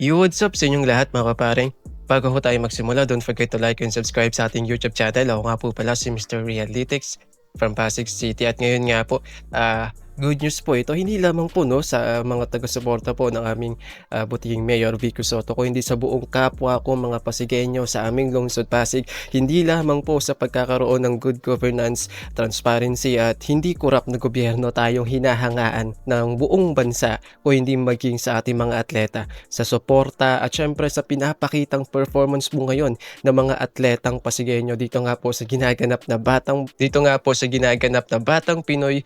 Yo, what's up sa inyong lahat mga kaparing? Bago ho tayo magsimula, don't forget to like and subscribe sa ating YouTube channel. Ako nga po pala si Mr. Realytics from Pasig City. At ngayon nga po, ah, good news po ito. Hindi lamang po no, sa mga taga-suporta po ng aming uh, butihing Mayor Vico Soto ko, hindi sa buong kapwa ko mga Pasigenyo sa aming lungsod Pasig. Hindi lamang po sa pagkakaroon ng good governance, transparency at hindi korap na gobyerno tayong hinahangaan ng buong bansa o hindi maging sa ating mga atleta. Sa suporta at syempre sa pinapakitang performance mo ngayon ng mga atletang Pasigenyo dito nga po sa ginaganap na batang dito nga po sa ginaganap na Batang Pinoy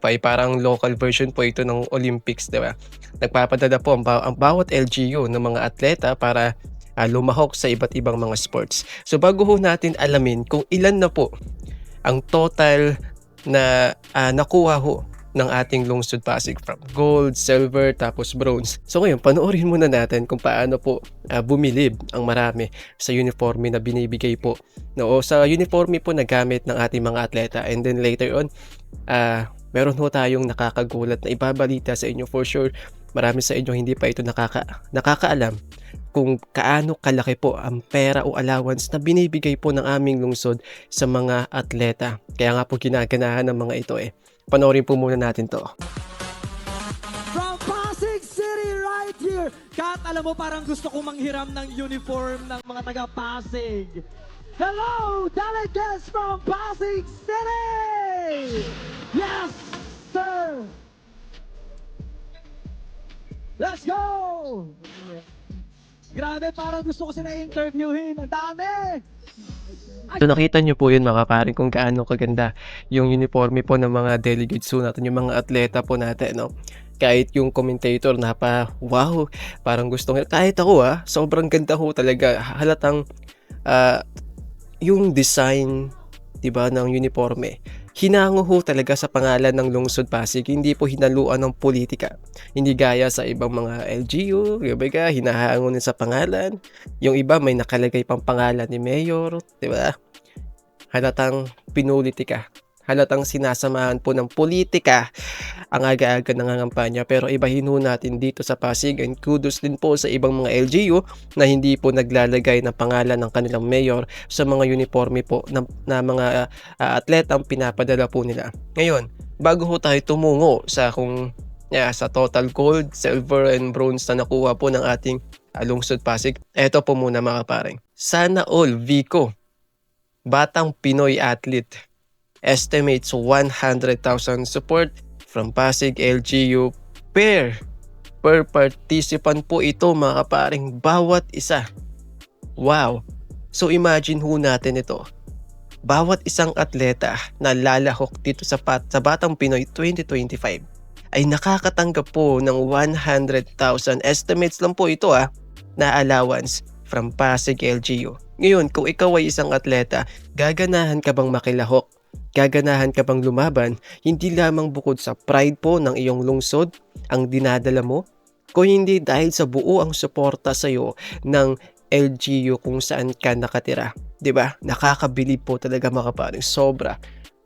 2025. Parang local version po ito ng Olympics, di ba? Nagpapadala po ang, ang bawat LGU ng mga atleta para uh, lumahok sa iba't ibang mga sports. So bago ho natin alamin kung ilan na po ang total na uh, nakuha ho ng ating lungsod Pasig from gold, silver, tapos bronze. So ngayon, panoorin muna natin kung paano po uh, bumilib ang marami sa uniforme na binibigay po. No, sa uniforme po na gamit ng ating mga atleta. And then later on, uh, meron ho tayong nakakagulat na ibabalita sa inyo for sure. Marami sa inyo hindi pa ito nakaka, nakakaalam kung kaano kalaki po ang pera o allowance na binibigay po ng aming lungsod sa mga atleta. Kaya nga po ginaganahan ng mga ito eh. Panoorin po muna natin to. From Pasig City right here. Kat, alam mo parang gusto kong manghiram ng uniform ng mga taga Pasig. Hello, delegates from Pasig City! Yes, sir! Let's go! Grabe, parang gusto ko sila interviewin. Ang dami! So nakita nyo po yun mga paring kung gaano kaganda yung uniforme po ng mga delegates po natin, yung mga atleta po natin, no? Kahit yung commentator na wow, parang gusto nga, kahit ako ah, sobrang ganda ho talaga, halatang uh, yung design, 'di ba, ng uniforme hinango ho talaga sa pangalan ng Lungsod Pasig, hindi po hinaluan ng politika. Hindi gaya sa ibang mga LGU, gabaga, hinahango sa pangalan. Yung iba may nakalagay pang pangalan ni Mayor, di ba? Halatang pinulitika halatang sinasamahan po ng politika ang aga-aga nangangampanya pero ibahin ho natin dito sa Pasig and kudos din po sa ibang mga LGU na hindi po naglalagay ng pangalan ng kanilang mayor sa mga uniforme po na, na mga uh, atletang pinapadala po nila. Ngayon, bago ho tayo tumungo sa kung yeah, sa total gold, silver and bronze na nakuha po ng ating uh, lungsod Pasig, eto po muna mga pareng. Sana all Vico, batang Pinoy athlete estimates 100,000 support from Pasig LGU per per participant po ito mga kaparing bawat isa. Wow! So imagine ho natin ito. Bawat isang atleta na lalahok dito sa, pat, sa Batang Pinoy 2025 ay nakakatanggap po ng 100,000 estimates lang po ito ah na allowance from Pasig LGU. Ngayon, kung ikaw ay isang atleta, gaganahan ka bang makilahok Gaganahan ka bang lumaban hindi lamang bukod sa pride po ng iyong lungsod ang dinadala mo, kung hindi dahil sa buo ang suporta sa iyo ng LGU kung saan ka nakatira. ba? Nakakabilib po talaga mga paring sobra.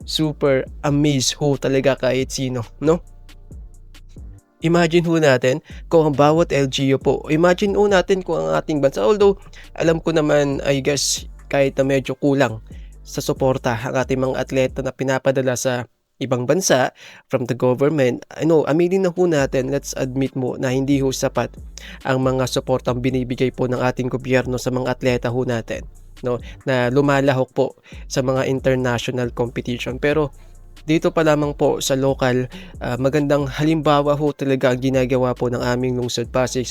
Super amazed ho talaga kahit sino, no? Imagine ho natin kung ang bawat LGU po, imagine ho natin kung ang ating bansa, although alam ko naman, I guess, kahit na medyo kulang sa suporta ang ating mga atleta na pinapadala sa ibang bansa from the government. Know, aminin na po natin, let's admit mo na hindi ho sapat ang mga suportang binibigay po ng ating gobyerno sa mga atleta ho natin no? Na lumalahok po sa mga international competition. Pero dito pa lamang po sa local uh, magandang halimbawa ho talaga ang ginagawa po ng aming lungsod Pasig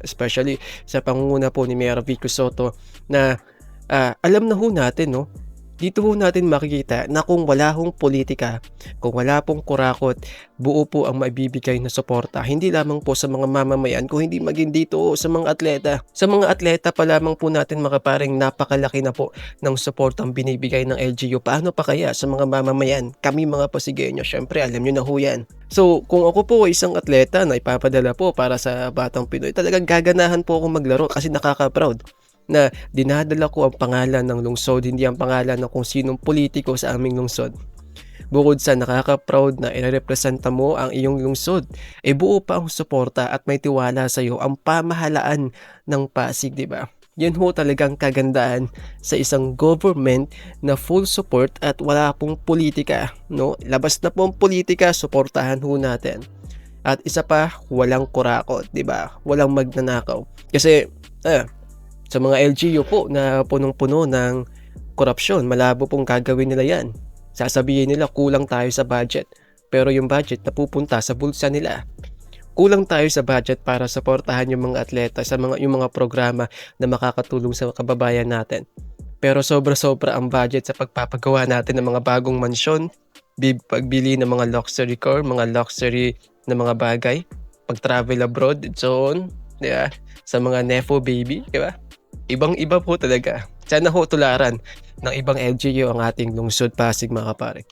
especially sa pangunguna po ni Mayor Vico Soto na uh, alam na ho natin no dito po natin makikita na kung wala hong politika, kung wala pong kurakot, buo po ang maibibigay na suporta. Hindi lamang po sa mga mamamayan, kung hindi maging dito sa mga atleta. Sa mga atleta pa lamang po natin makaparing napakalaki na po ng suportang binibigay ng LGU. Paano pa kaya sa mga mamamayan? Kami mga Pasigenyo, syempre alam nyo na ho yan. So, kung ako po ay isang atleta na ipapadala po para sa Batang Pinoy, talagang gaganahan po akong maglaro kasi nakaka-proud na dinadala ko ang pangalan ng lungsod, hindi ang pangalan ng kung sinong politiko sa aming lungsod. Bukod sa nakaka-proud na irerepresenta mo ang iyong lungsod, eh buo pa ang suporta at may tiwala sa iyo ang pamahalaan ng Pasig, di ba? Yan ho talagang kagandahan sa isang government na full support at wala pong politika, no? Labas na po ang politika, suportahan ho natin. At isa pa, walang kurakot, di ba? Walang magnanakaw. Kasi, eh, sa mga LGU po na punong-puno ng korupsyon, malabo pong gagawin nila yan. Sasabihin nila kulang tayo sa budget, pero yung budget napupunta sa bulsa nila. Kulang tayo sa budget para suportahan yung mga atleta sa mga yung mga programa na makakatulong sa kababayan natin. Pero sobra-sobra ang budget sa pagpapagawa natin ng mga bagong mansyon, pagbili ng mga luxury car, mga luxury na mga bagay, pag-travel abroad, so on, di ba? Sa mga Nefo baby, di ba? Ibang-iba po talaga. Sana ho tularan ng ibang LGU ang ating lungsod Pasig mga kapare.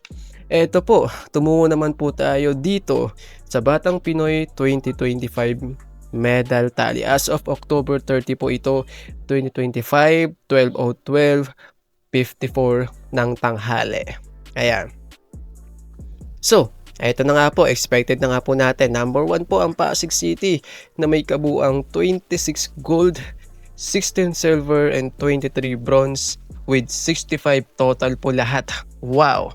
Eto po, tumungo naman po tayo dito sa Batang Pinoy 2025 medal tally. As of October 30 po ito, 2025, 12.012, 54 ng tanghali. Ayan. So, eto na nga po, expected na nga po natin. Number 1 po ang Pasig City na may kabuang 26 gold, 16 silver, and 23 bronze with 65 total po lahat. Wow!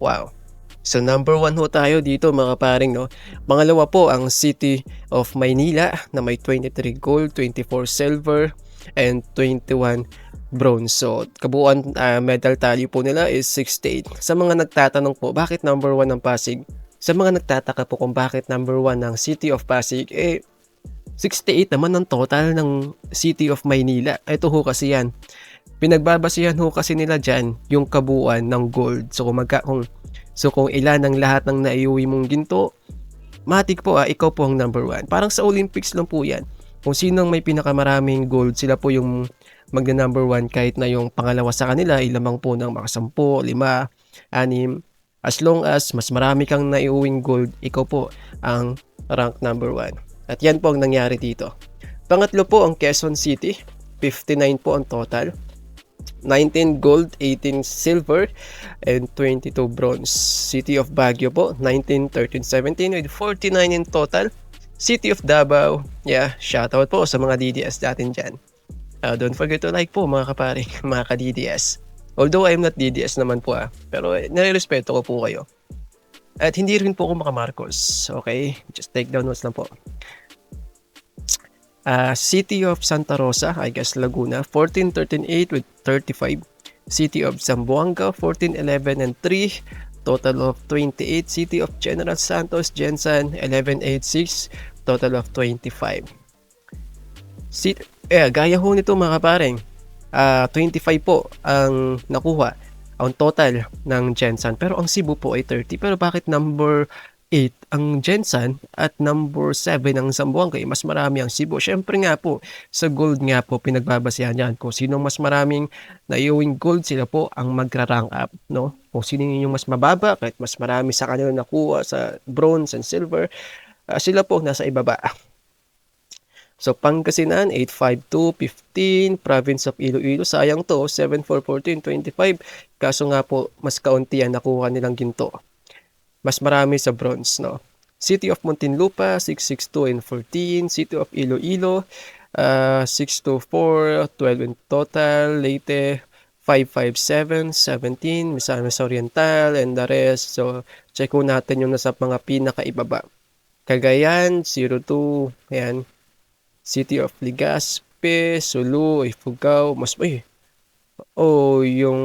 Wow! So number 1 ho tayo dito mga paring no. Pangalawa po ang City of Maynila na may 23 gold, 24 silver, and 21 bronze. So kabuuan ah, medal tally po nila is 68. Sa mga nagtatanong po, bakit number 1 ang Pasig? Sa mga nagtataka po kung bakit number 1 ang City of Pasig, eh 68 naman ang total ng City of Maynila. Ito ho kasi yan. Pinagbabasihan ho kasi nila dyan yung kabuuan ng gold. So kung, magka, kung, so kung ilan ang lahat ng naiuwi mong ginto, matik po ah, ikaw po ang number 1. Parang sa Olympics lang po yan. Kung sino ang may pinakamaraming gold, sila po yung magna number 1 kahit na yung pangalawa sa kanila, ilamang po ng mga 10, 5, 6. As long as mas marami kang naiuwing gold, ikaw po ang rank number 1. At yan po ang nangyari dito. Pangatlo po ang Quezon City, 59 po ang total. 19 gold, 18 silver, and 22 bronze. City of Baguio po, 19, 13, 17 with 49 in total. City of Davao, yeah, shoutout po sa mga DDS natin dyan. Uh, don't forget to like po mga kapare, mga ka-DDS. Although I'm not DDS naman po ah, pero eh, nare-respeto ko po kayo. At hindi rin po ako maka-Marcos, okay? Just take down notes lang po. Uh, City of Santa Rosa, I guess Laguna, 14, 13, 8 with 35. City of Zamboanga, 14, 11, and 3. Total of 28. City of General Santos, Jensen, 11, 8, 6. Total of 25. City, eh, gaya ho nito mga kapareng. Ah, 25 po ang nakuha ang total ng Jensen. Pero ang Cebu po ay 30. Pero bakit number 8 ang Jensen at number 7 ang Zamboanga, mas marami ang Cebu. Syempre nga po, sa gold nga po pinagbabasihan yan. Kung sino mas maraming naiuwing gold, sila po ang magra-rank up. No? Kung sino yung mas mababa, kahit mas marami sa kanila nakuha sa bronze and silver, ah, sila po nasa ibaba. So, Pangasinan, 852, 15. Province of Iloilo, sayang to, 7414, 25. Kaso nga po, mas kaunti yan nakuha nilang ginto mas marami sa bronze, no? City of Muntinlupa, 662 and 14. City of Iloilo, uh, 624, 12 in total. Leyte, 557, 17. Misamis Oriental, and the rest. So, check ko natin yung nasa mga pinakaibaba. Cagayan, 02. Ayan. City of Legazpi, Sulu, Ifugao, mas, uy, oh, yung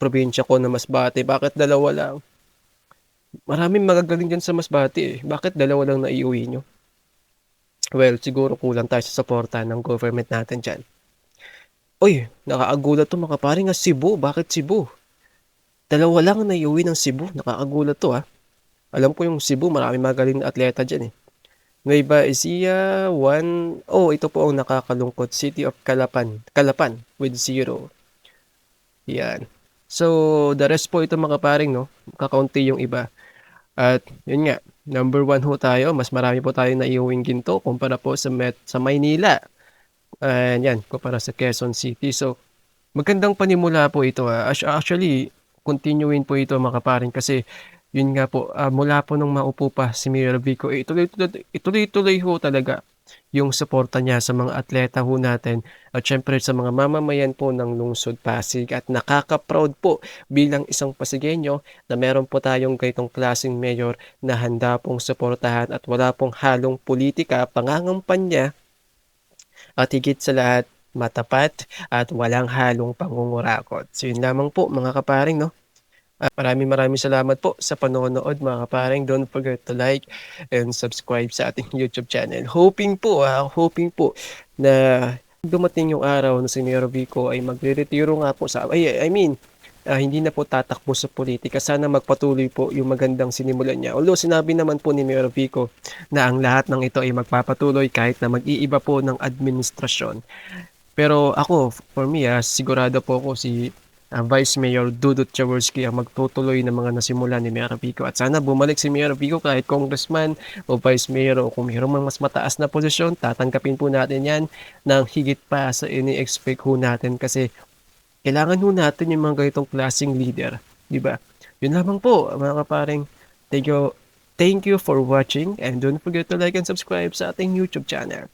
probinsya ko na Masbate. Bakit dalawa lang? Maraming magagaling dyan sa Masbate eh. Bakit dalawa lang na iuwi nyo? Well, siguro kulang tayo sa suporta ng government natin dyan. Uy, nakaagulat to mga pare nga Cebu. Bakit Cebu? Dalawa lang na iuwi ng Cebu. Nakakagulat to ha. Alam ko yung Cebu, maraming magaling na atleta dyan eh. Nueva Ecija, 1. Oh, ito po ang nakakalungkot. City of Calapan. Calapan with 0. Yan. So, the rest po ito mga paring, no? Kakaunti yung iba. At, yun nga, number one ho tayo. Mas marami po tayo na iuwing ginto kumpara po sa, Met, sa Maynila. And yan, kumpara sa Quezon City. So, magandang panimula po ito. ah. Actu- Actually, continuin po ito mga kaparing kasi yun nga po, ah, mula po nung maupo pa si Mayor Vico, eh, ituloy-tuloy ituloy-tuloy ho talaga yung suporta niya sa mga atleta ho natin at syempre sa mga mamamayan po ng lungsod Pasig at nakaka-proud po bilang isang Pasigueño na meron po tayong ganitong klaseng mayor na handa pong suportahan at wala pong halong politika, pangangampanya at higit sa lahat matapat at walang halong pangungurakot. So yun lamang po mga kaparing no. At maraming maraming salamat po sa panonood mga kaparing. Don't forget to like and subscribe sa ating YouTube channel. Hoping po, ah, hoping po na dumating yung araw na si Mayor Vico ay magre-retiro nga po sa, ay, I mean, ah, hindi na po tatakbo sa politika. Sana magpatuloy po yung magandang sinimulan niya. Although sinabi naman po ni Mayor Vico na ang lahat ng ito ay magpapatuloy kahit na mag-iiba po ng administrasyon. Pero ako, for me, ah, sigurado po ako si ah, Vice Mayor Dudut Jaworski ang magtutuloy ng mga nasimula ni Mayor Vico. At sana bumalik si Mayor Vico kahit congressman o vice mayor o kung mayroong mga mas mataas na posisyon, tatanggapin po natin yan ng higit pa sa ini-expect ho natin kasi kailangan ho natin yung mga ganitong klaseng leader. Di ba? Yun lamang po, mga kaparing. Thank you, thank you for watching and don't forget to like and subscribe sa ating YouTube channel.